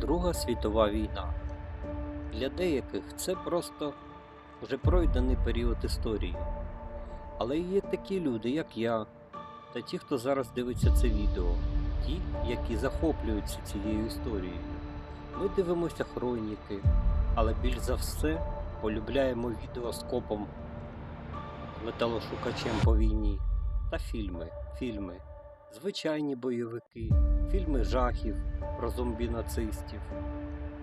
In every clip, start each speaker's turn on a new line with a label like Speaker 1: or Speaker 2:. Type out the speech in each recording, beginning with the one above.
Speaker 1: Друга світова війна. Для деяких це просто вже пройдений період історії. Але є такі люди, як я, та ті, хто зараз дивиться це відео, ті, які захоплюються цією історією. Ми дивимося хроніки, але більш за все полюбляємо відео з металошукачем по війні та фільми, фільми, звичайні бойовики, фільми жахів про зомбі-нацистів,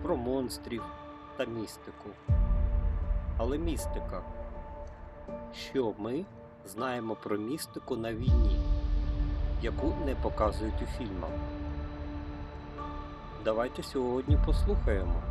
Speaker 1: про монстрів та містику. Але містика. Що ми знаємо про містику на війні, яку не показують у фільмах? Давайте сьогодні послухаємо.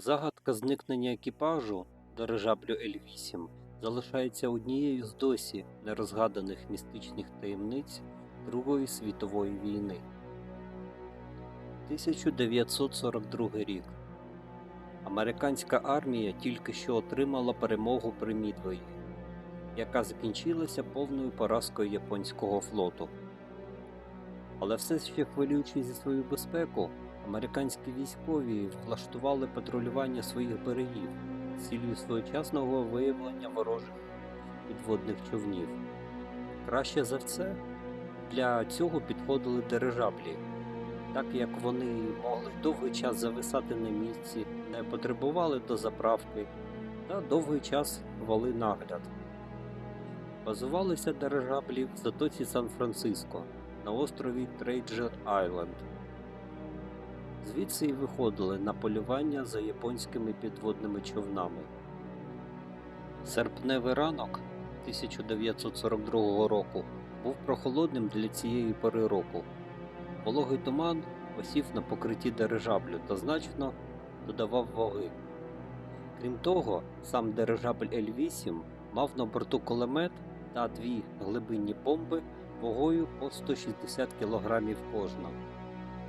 Speaker 1: Загадка зникнення екіпажу дирижаблю Л-8 залишається однією з досі нерозгаданих містичних таємниць Другої світової війни. 1942 рік. Американська армія тільки що отримала перемогу при Мідвеї, яка закінчилася повною поразкою японського флоту. Але все ще хвилюючи зі свою безпеку, американські військові влаштували патрулювання своїх берегів з цілею своєчасного виявлення ворожих підводних човнів. Краще за все для цього підходили дирижаблі, так як вони могли довгий час зависати на місці, не потребували до заправки та довгий час вели нагляд. Базувалися дирижаблі в затоці Сан-Франциско на острові Трейджер Айленд. Звідси й виходили на полювання за японськими підводними човнами. Серпневий ранок 1942 року був прохолодним для цієї пори року. Вологий туман осів на покритті дирижаблю та значно додавав ваги. Крім того, сам дирижабль Л-8 мав на борту кулемет та дві глибинні бомби вагою по 160 кг кожна.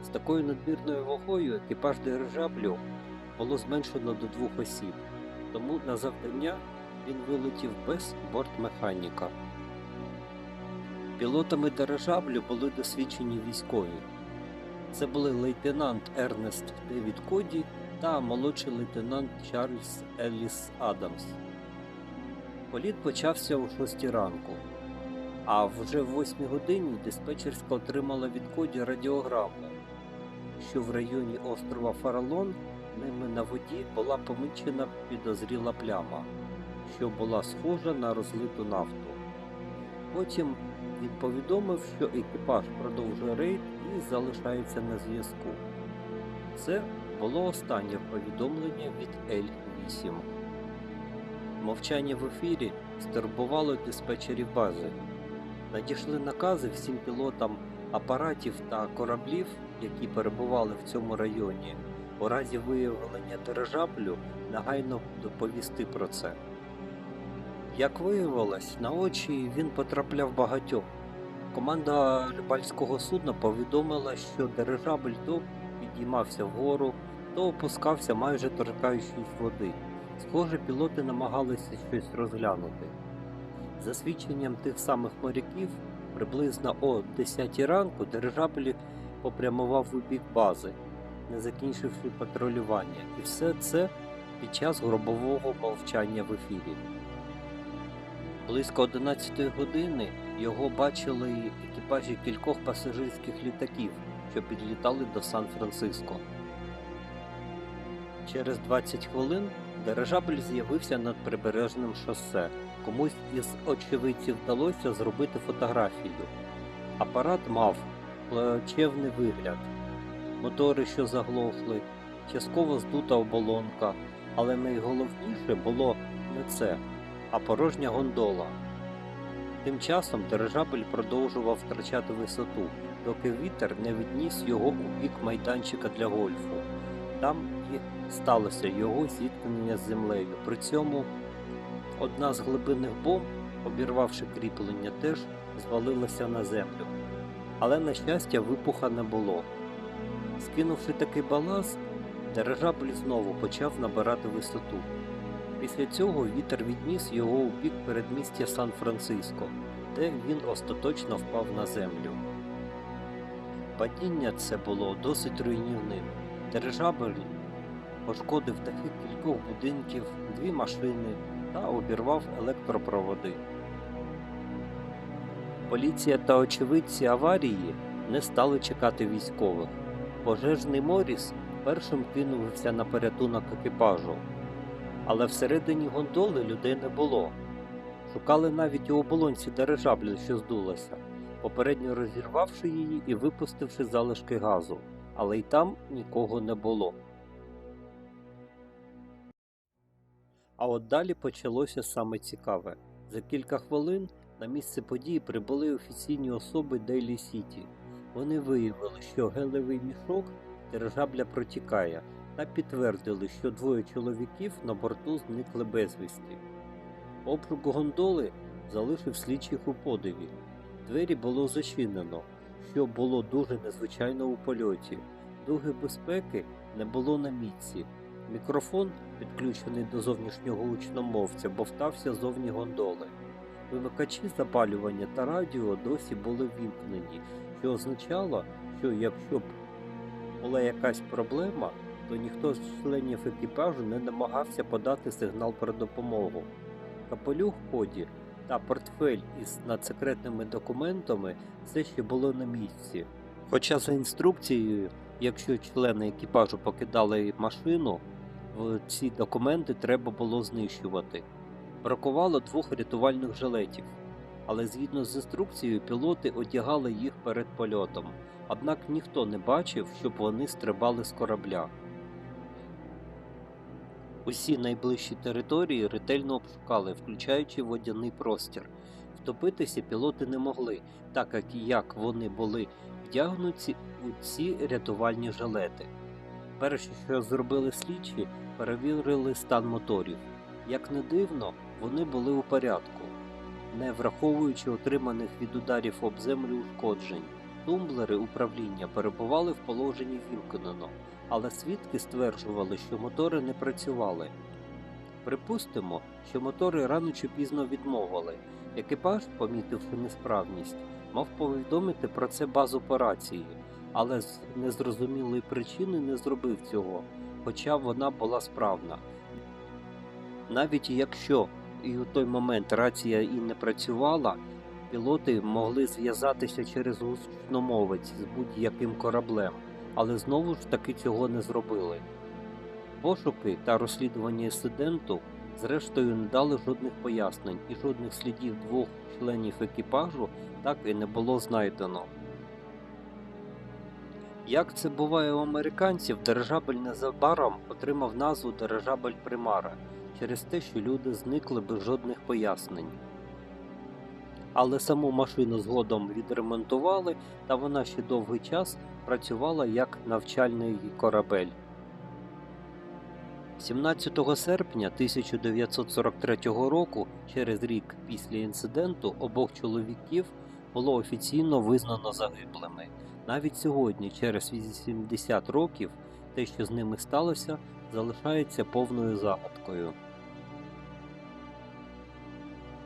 Speaker 1: З такою надмірною вагою екіпаж дирижаблю було зменшено до двох осіб, тому на завдання він вилетів без бортмеханіка. Пілотами дирижаблю були досвідчені військові. Це були лейтенант Ернест Девід Коді та молодший лейтенант Чарльз Еліс Адамс. Політ почався о 6 ранку, а вже в 8 годині диспетчерська отримала від Коді радіограму, що в районі острова Фаралон ними на воді була помічена підозріла пляма, що була схожа на розлиту нафту. Потім він повідомив, що екіпаж продовжує рейд і залишається на зв'язку. Це було останнє повідомлення від Л-8. Мовчання в ефірі стурбувало диспетчерів бази. Надійшли накази всім пілотам апаратів та кораблів, які перебували в цьому районі, у разі виявлення дирижаблю негайно доповісти про це. Як виявилось, на очі він потрапляв багатьом. Команда рибальського судна повідомила, що дирижабль то підіймався вгору, то опускався майже торкаючись води. Схоже, пілоти намагалися щось розглянути. За свідченням тих самих моряків, приблизно о 10 ранку дирижабль попрямував у бік бази, не закінчивши патрулювання, і все це під час гробового мовчання в ефірі. Близько 11 години його бачили екіпажі кількох пасажирських літаків, що підлітали до Сан-Франциско. Через 20 хвилин дирижабль з'явився над прибережним шосе. Комусь із очевидців вдалося зробити фотографію. Апарат мав плачевний вигляд, мотори, що заглохли, частково здута оболонка, але найголовніше було не це, а порожня гондола. Тим часом дирижабль продовжував втрачати висоту, доки вітер не відніс його у бік майданчика для гольфу. Там і сталося його зіткнення з землею. При цьому одна з глибинних бомб, обірвавши кріплення, теж звалилася на землю. Але, на щастя, вибуха не було. Скинувши такий баласт, Дирижабль знову почав набирати висоту. Після цього вітер відніс його у бік передмістя Сан-Франциско, де він остаточно впав на землю. Падіння це було досить руйнівним. Дирижабль пошкодив дахи кількох будинків, дві машини та обірвав електропроводи. Поліція та очевидці аварії не стали чекати військових. Пожежний Моріс першим кинувся на порятунок екіпажу, але всередині гондоли людей не було. Шукали навіть у оболонці дирижаблю, що здулася, попередньо розірвавши її і випустивши залишки газу, але й там нікого не було. А от далі почалося саме цікаве. За кілька хвилин на місце події прибули офіційні особи Дейлі Сіті. Вони виявили, що гелевий мішок дирижабля протікає, та підтвердили, що двоє чоловіків на борту зникли безвісті. Обшук гондоли залишив слідчих у подиві. Двері було зачинено, що було дуже незвичайно у польоті. Дуги безпеки не було на місці. Мікрофон, підключений до зовнішнього гучномовця, бовтався зовні гондоли. Вимикачі запалювання та радіо досі були вімкнені, що означало, що якщо б була якась проблема, то ніхто з членів екіпажу не намагався подати сигнал про допомогу. Капелюх Коді та портфель із надсекретними документами все ще було на місці. Хоча за інструкцією, якщо члени екіпажу покидали машину, ці документи треба було знищувати. Бракувало двох рятувальних жилетів, але згідно з інструкцією пілоти одягали їх перед польотом, однак ніхто не бачив, щоб вони стрибали з корабля. Усі найближчі території ретельно обшукали, включаючи водяний простір. Втопитися пілоти не могли, так як як вони були вдягнуті у ці рятувальні жилети. Перше, що зробили слідчі, перевірили стан моторів. Як не дивно, вони були у порядку, не враховуючи отриманих від ударів об землю ушкоджень. Тумблери управління перебували в положенні вімкнено, але свідки стверджували, що мотори не працювали. Припустимо, що мотори рано чи пізно відмовили. Екіпаж, помітивши несправність, мав повідомити про це базу по рації, але з незрозумілої причини не зробив цього, хоча вона була справна. Навіть якщо і у той момент рація і не працювала, пілоти могли зв'язатися через гучномовець з будь-яким кораблем, але знову ж таки цього не зробили. Пошуки та розслідування інциденту зрештою не дали жодних пояснень і жодних слідів двох членів екіпажу так і не було знайдено. Як це буває у американців, дирижабель незабаром отримав назву дирижабель Примара через те, що люди зникли без жодних пояснень. Але саму машину згодом відремонтували, та вона ще довгий час працювала як навчальний корабель. 17 серпня 1943 року, через рік після інциденту, обох чоловіків було офіційно визнано загиблими. Навіть сьогодні, через 80 років, те, що з ними сталося, залишається повною загадкою.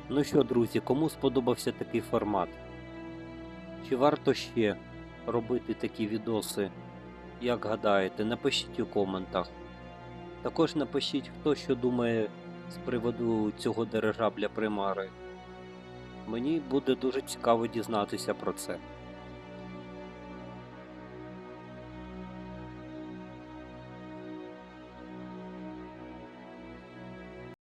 Speaker 1: Ну що, друзі, кому сподобався такий формат? Чи варто ще робити такі відоси? Як гадаєте, напишіть у коментах. Також напишіть, хто що думає з приводу цього дирижабля примари. Мені буде дуже цікаво дізнатися про це.